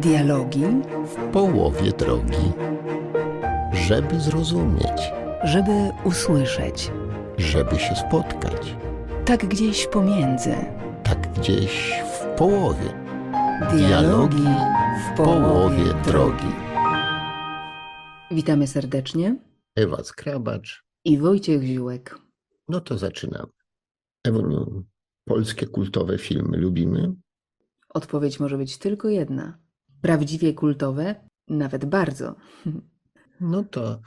Dialogi, w połowie drogi, żeby zrozumieć, żeby usłyszeć. żeby się spotkać, Tak gdzieś pomiędzy. tak gdzieś w połowie, Dialogi w połowie drogi. Witamy serdecznie. Ewa Skrabacz, I Wojciech Ziółek. no to zaczynamy. Ewoniu, polskie kultowe filmy lubimy? Odpowiedź może być tylko jedna. Prawdziwie kultowe, nawet bardzo. No to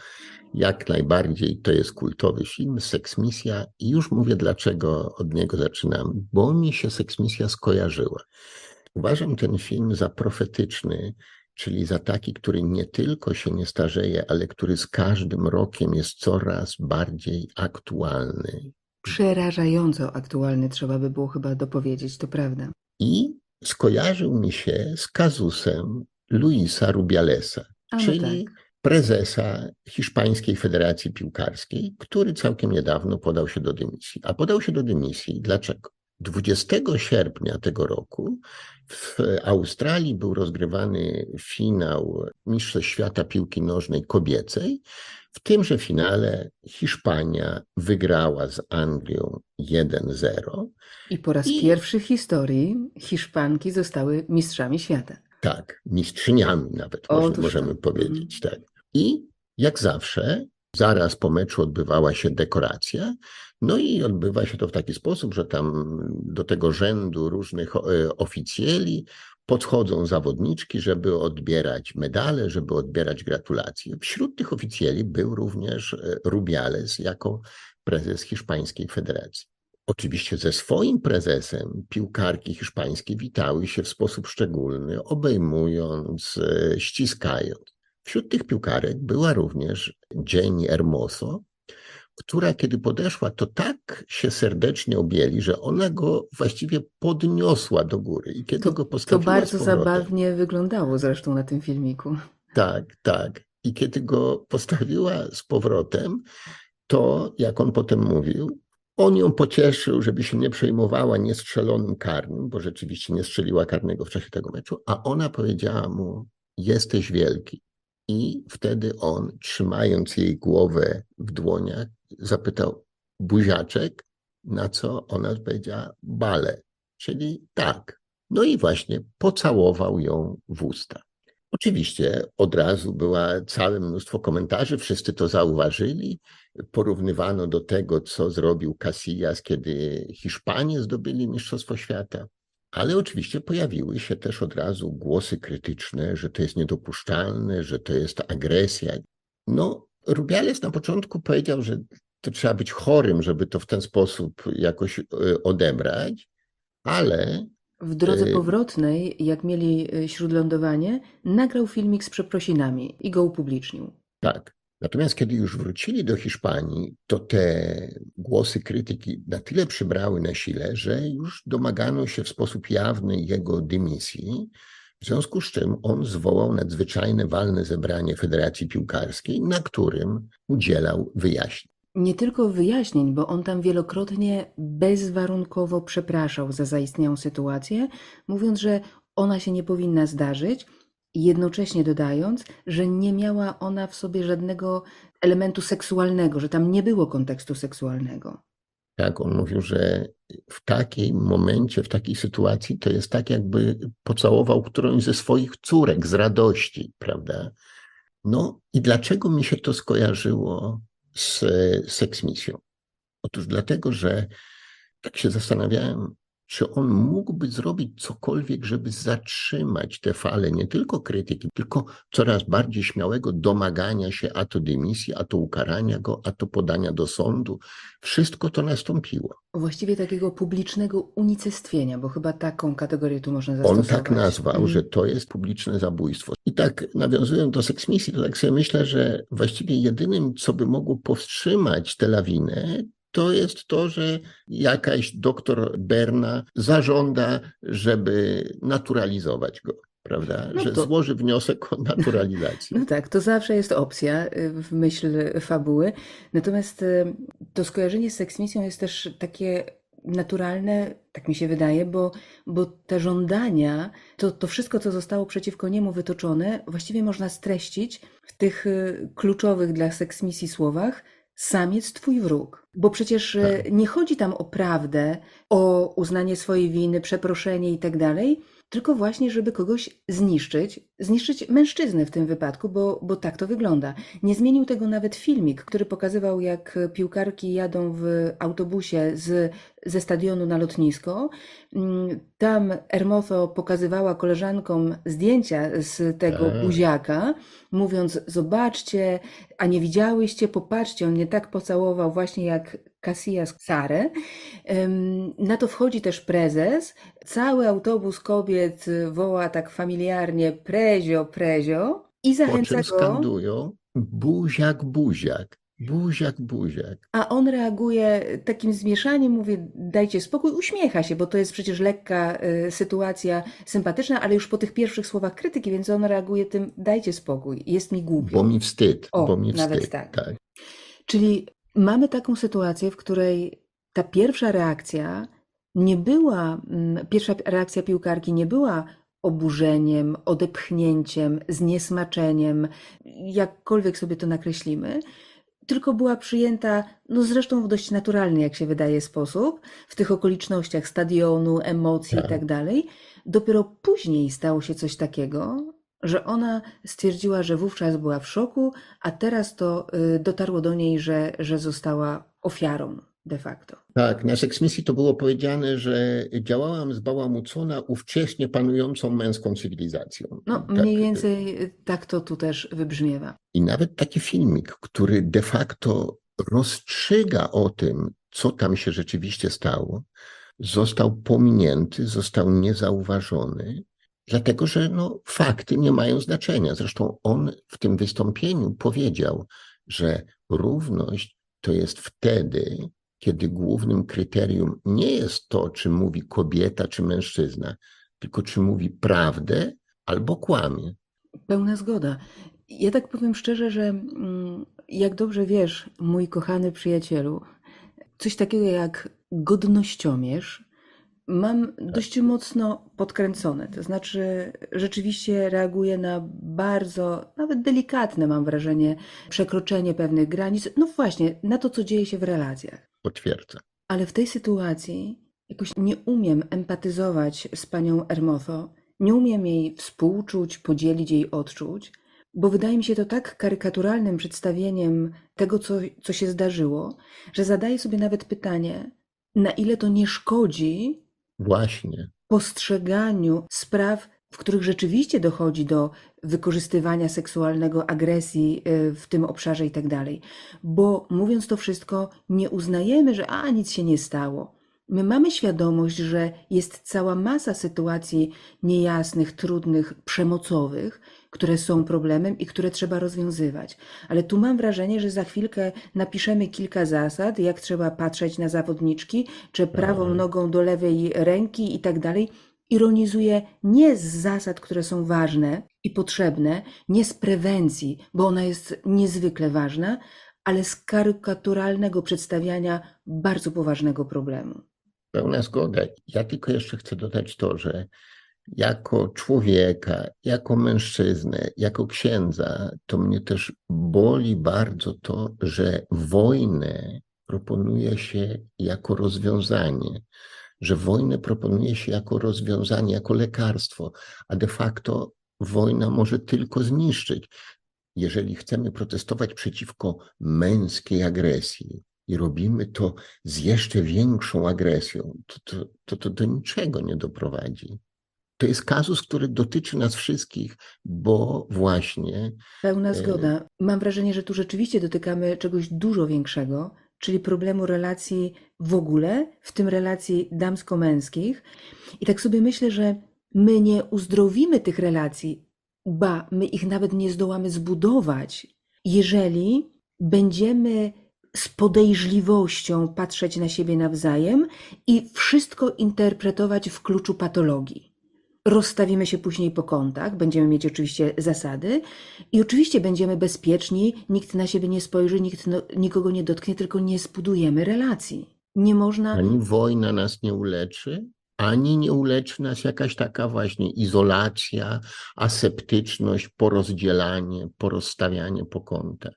jak najbardziej to jest kultowy film, Seksmisja i już mówię dlaczego od niego zaczynam, bo mi się Seksmisja skojarzyła. Uważam ten film za profetyczny, czyli za taki, który nie tylko się nie starzeje, ale który z każdym rokiem jest coraz bardziej aktualny. Przerażająco aktualny trzeba by było chyba dopowiedzieć, to prawda. I skojarzył mi się z kazusem Luisa Rubialesa, A no czyli tak. prezesa Hiszpańskiej Federacji Piłkarskiej, który całkiem niedawno podał się do dymisji. A podał się do dymisji dlaczego? 20 sierpnia tego roku w Australii był rozgrywany finał Mistrzostw Świata Piłki Nożnej Kobiecej. W tymże finale Hiszpania wygrała z Anglią 1-0. I po raz I- pierwszy w historii Hiszpanki zostały mistrzami świata. Tak, mistrzyniami nawet Otóż może, to. możemy powiedzieć. Tak. I jak zawsze, zaraz po meczu odbywała się dekoracja. No i odbywa się to w taki sposób, że tam do tego rzędu różnych e, oficjeli podchodzą zawodniczki, żeby odbierać medale, żeby odbierać gratulacje. Wśród tych oficjeli był również e, Rubiales jako prezes Hiszpańskiej Federacji. Oczywiście ze swoim prezesem piłkarki hiszpańskie witały się w sposób szczególny, obejmując, e, ściskając. Wśród tych piłkarek była również Jenny Hermoso, która kiedy podeszła, to tak się serdecznie objęli, że ona go właściwie podniosła do góry. I kiedy To, go to postawiła bardzo z powrotem, zabawnie wyglądało zresztą na tym filmiku. tak, tak. I kiedy go postawiła z powrotem, to jak on potem mówił, on ją pocieszył, żeby się nie przejmowała niestrzelonym karnym, bo rzeczywiście nie strzeliła karnego w czasie tego meczu, a ona powiedziała mu: Jesteś wielki. I wtedy on, trzymając jej głowę w dłoniach, zapytał: Buziaczek, na co ona powiedziała: Bale, czyli tak. No i właśnie pocałował ją w usta. Oczywiście od razu była całe mnóstwo komentarzy, wszyscy to zauważyli. Porównywano do tego, co zrobił Casillas, kiedy Hiszpanie zdobyli Mistrzostwo Świata. Ale oczywiście pojawiły się też od razu głosy krytyczne, że to jest niedopuszczalne, że to jest agresja. No, Rubiales na początku powiedział, że to trzeba być chorym, żeby to w ten sposób jakoś e, odebrać, ale W drodze Y- powrotnej, jak mieli y, śródlądowanie, nagrał filmik z przeprosinami i go upublicznił. Tak. Natomiast kiedy już wrócili do Hiszpanii, to te głosy krytyki na tyle przybrały na sile, że już domagano się w sposób jawny jego dymisji, w związku z czym on zwołał nadzwyczajne walne zebranie Federacji Piłkarskiej, na którym udzielał wyjaśnień. Nie tylko wyjaśnień, bo on tam wielokrotnie bezwarunkowo przepraszał za zaistniałą sytuację, mówiąc, że ona się nie powinna zdarzyć, jednocześnie dodając, że nie miała ona w sobie żadnego elementu seksualnego, że tam nie było kontekstu seksualnego. Tak, on mówił, że w takim momencie, w takiej sytuacji to jest tak, jakby pocałował którąś ze swoich córek z radości, prawda? No i dlaczego mi się to skojarzyło z seksmisją? Otóż dlatego, że tak się zastanawiałem, czy on mógłby zrobić cokolwiek, żeby zatrzymać tę falę nie tylko krytyki, tylko coraz bardziej śmiałego domagania się a to dymisji, a to ukarania go, a to podania do sądu. Wszystko to nastąpiło. Właściwie takiego publicznego unicestwienia, bo chyba taką kategorię tu można On zastosować. tak nazwał, Mhm. że to jest publiczne zabójstwo. I tak nawiązując do seksmisji, to tak sobie myślę, że właściwie jedynym, co by mogło powstrzymać tę lawinę, to jest to, że jakaś doktor Berna zażąda, żeby naturalizować go, prawda? No że to- złoży wniosek o naturalizację. No tak, to zawsze jest opcja y, w myśl fabuły. Natomiast y, to skojarzenie z seksmisją jest też takie naturalne, tak mi się wydaje, bo, bo te żądania, to, to wszystko, co zostało przeciwko niemu wytoczone, właściwie można streścić w tych y, kluczowych dla seksmisji słowach samiec twój wróg. Bo przecież y, Tak. nie chodzi tam o prawdę, o uznanie swojej winy, przeproszenie i tak dalej, tylko właśnie, żeby kogoś zniszczyć, zniszczyć mężczyznę w tym wypadku, bo, bo tak to wygląda. Nie zmienił tego nawet filmik, który pokazywał, jak piłkarki jadą w autobusie z, ze stadionu na lotnisko. Mm, Tam Ermotho pokazywała koleżankom zdjęcia z tego Tak. buziaka, mówiąc: Zobaczcie, a nie widziałyście, popatrzcie, on mnie tak pocałował, właśnie jak Casillas Sarę. Na to wchodzi też prezes. Cały autobus kobiet woła tak familiarnie prezio, prezio i Po zachęca czym go, skandują buziak, buziak, buziak, buziak. a on reaguje takim zmieszaniem, mówi dajcie spokój, uśmiecha się, bo to jest przecież lekka y, sytuacja sympatyczna, ale już po tych pierwszych słowach krytyki, więc on reaguje tym dajcie spokój, jest mi głupio. Bo mi wstyd, O, bo mi nawet wstyd. tak. tak. Czyli mamy taką sytuację, w której ta pierwsza reakcja nie była, mm, pierwsza reakcja piłkarki nie była oburzeniem, odepchnięciem, zniesmaczeniem, jakkolwiek sobie to nakreślimy, tylko była przyjęta, no zresztą w dość naturalny, jak się wydaje, sposób, w tych okolicznościach stadionu, emocji Tak. tak dalej. Dopiero później stało się coś takiego, że ona stwierdziła, że wówczas była w szoku, a teraz to y, dotarło do niej, że, że została ofiarą de facto. Tak, na seksmisji to było powiedziane, że działałam zbałamucona ówcześnie panującą męską cywilizacją. No, Tak, mniej więcej y, tak to tu też wybrzmiewa. I nawet taki filmik, który de facto rozstrzyga o tym, co tam się rzeczywiście stało, został pominięty, został niezauważony, dlatego że no, fakty nie mają znaczenia. Zresztą on w tym wystąpieniu powiedział, że równość to jest wtedy, kiedy głównym kryterium nie jest to, czy mówi kobieta, czy mężczyzna, tylko czy mówi prawdę albo kłamie. Pełna zgoda. Ja tak powiem szczerze, że mm, jak dobrze wiesz, mój kochany przyjacielu, coś takiego jak godnościomierz mam dość mocno podkręcone. To znaczy, rzeczywiście reaguję na bardzo, nawet delikatne, mam wrażenie, przekroczenie pewnych granic. No właśnie, na to, co dzieje się w relacjach. Potwierdza. Ale w tej sytuacji jakoś nie umiem empatyzować z panią Ermotho, nie umiem jej współczuć, podzielić jej odczuć, bo wydaje mi się to tak karykaturalnym przedstawieniem tego, co, co się zdarzyło, że zadaję sobie nawet pytanie, na ile to nie szkodzi Właśnie. postrzeganiu spraw, w których rzeczywiście dochodzi do wykorzystywania seksualnego, agresji y, w tym obszarze i tak dalej. Bo mówiąc to wszystko, nie uznajemy, że a nic się nie stało. My mamy świadomość, że jest cała masa sytuacji niejasnych, trudnych, przemocowych, które są problemem i które trzeba rozwiązywać. Ale tu mam wrażenie, że za chwilkę napiszemy kilka zasad, jak trzeba patrzeć na zawodniczki, czy prawą Tak. nogą do lewej ręki i tak dalej. Ironizuje nie z zasad, które są ważne i potrzebne, nie z prewencji, bo ona jest niezwykle ważna, ale z karykaturalnego przedstawiania bardzo poważnego problemu. Pełna zgoda. Ja tylko jeszcze chcę dodać to, że jako człowieka, jako mężczyznę, jako księdza, to mnie też boli bardzo to, że wojnę proponuje się jako rozwiązanie, że wojnę proponuje się jako rozwiązanie, jako lekarstwo, a de facto wojna może tylko zniszczyć. Jeżeli chcemy protestować przeciwko męskiej agresji i robimy to z jeszcze większą agresją, to to, to, to do niczego nie doprowadzi. To jest kazus, który dotyczy nas wszystkich, bo właśnie Pełna E, zgoda. Mam wrażenie, że tu rzeczywiście dotykamy czegoś dużo większego, czyli problemu relacji w ogóle, w tym relacji damsko-męskich. I tak sobie myślę, że my nie uzdrowimy tych relacji, ba, my ich nawet nie zdołamy zbudować, jeżeli będziemy z podejrzliwością patrzeć na siebie nawzajem i wszystko interpretować w kluczu patologii. Rozstawimy się później po kątach, będziemy mieć oczywiście zasady i oczywiście będziemy bezpieczni, nikt na siebie nie spojrzy, nikt no, nikogo nie dotknie, tylko nie zbudujemy relacji. Nie można. Ani wojna nas nie uleczy, ani nie uleczy nas jakaś taka właśnie izolacja, aseptyczność, porozdzielanie, porozstawianie po kątach.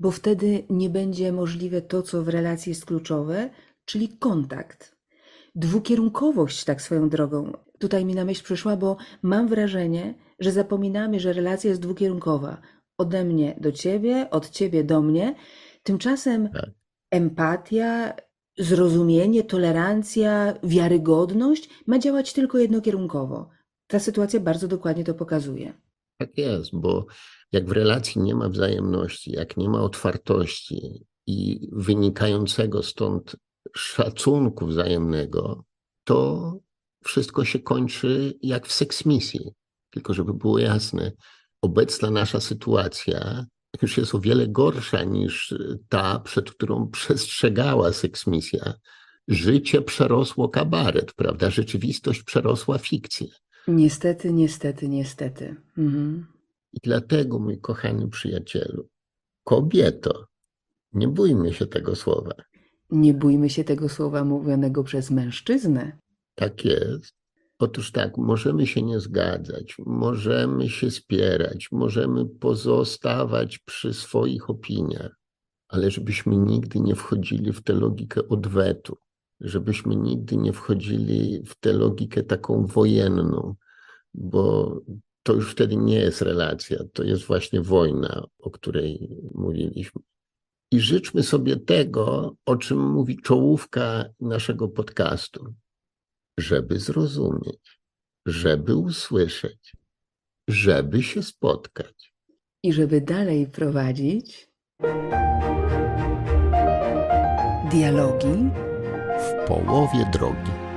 bo wtedy nie będzie możliwe to, co w relacji jest kluczowe, czyli kontakt. Dwukierunkowość, tak swoją drogą, tutaj mi na myśl przyszła, bo mam wrażenie, że zapominamy, że relacja jest dwukierunkowa. Ode mnie do ciebie, od ciebie do mnie. Tymczasem Tak. empatia, zrozumienie, tolerancja, wiarygodność ma działać tylko jednokierunkowo. Ta sytuacja bardzo dokładnie to pokazuje. Tak jest, bo jak w relacji nie ma wzajemności, jak nie ma otwartości i wynikającego stąd szacunku wzajemnego, to wszystko się kończy jak w seksmisji. Tylko żeby było jasne, obecna nasza sytuacja już jest o wiele gorsza niż ta, przed którą przestrzegała seksmisja. Życie przerosło kabaret, prawda? Rzeczywistość przerosła fikcję. Niestety, niestety, niestety. Mhm. I dlatego, mój kochany przyjacielu, kobieto, nie bójmy się tego słowa. Nie bójmy się tego słowa mówionego przez mężczyznę. Tak jest. Otóż tak, możemy się nie zgadzać, możemy się spierać, możemy pozostawać przy swoich opiniach, ale żebyśmy nigdy nie wchodzili w tę logikę odwetu, żebyśmy nigdy nie wchodzili w tę logikę taką wojenną, bo to już wtedy nie jest relacja, to jest właśnie wojna, o której mówiliśmy. I życzmy sobie tego, o czym mówi czołówka naszego podcastu, żeby zrozumieć, żeby usłyszeć, żeby się spotkać. I żeby dalej prowadzić dialogi W połowie drogi.